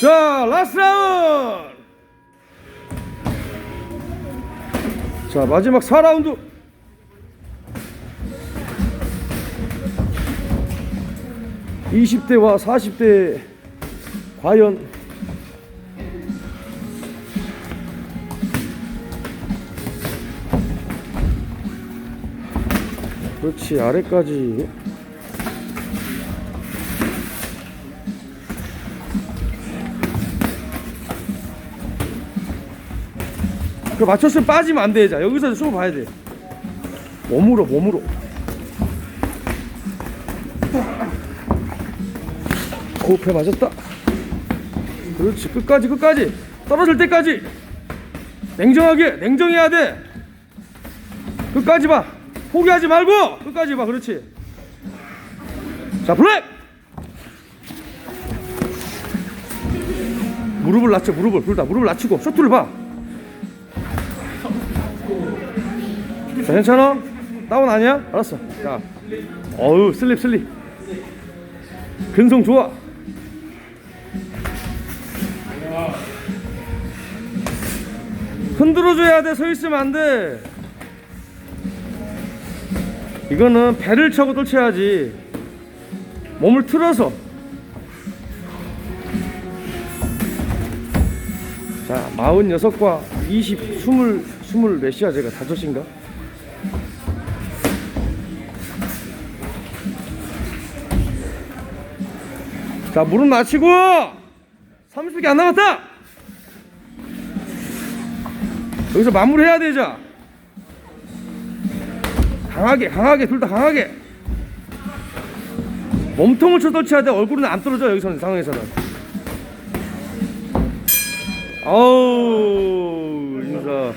자, 라스트 라운드. 자, 마지막 4라운드. 이십 대와 사십 대 과연 그렇지 아래까지 그 맞췄으면 빠지면 안 돼. 자, 여기서 숨어 봐야 돼. 몸으로, 몸으로. 호흡해 맞았다. 그렇지. 끝까지, 끝까지. 떨어질 때까지. 냉정하게, 냉정해야 돼. 끝까지 봐. 포기하지 말고, 끝까지 봐. 그렇지. 자, 블랙! 무릎을 낮춰, 무릎을. 둘 다. 무릎을 낮추고, 쇼트를 봐. 자, 괜찮아? 다운 아니야? 알았어. 자, 어우 슬립 슬립. 근성 좋아. 흔들어줘야 돼. 서 있으면 안 돼. 이거는 배를 차고 떨쳐야지. 몸을 틀어서. 자, 46과 20, 20, 20 몇이야 제가 다섯인가? 자, 무릎 낮추고 30밖에 안 남았다. 여기서 마무리해야 되죠. 강하게, 강하게, 둘 다 강하게. 몸통을 쳐 떨쳐야 돼. 얼굴은 안 떨어져 여기서는 상황에서는. 어우 인사.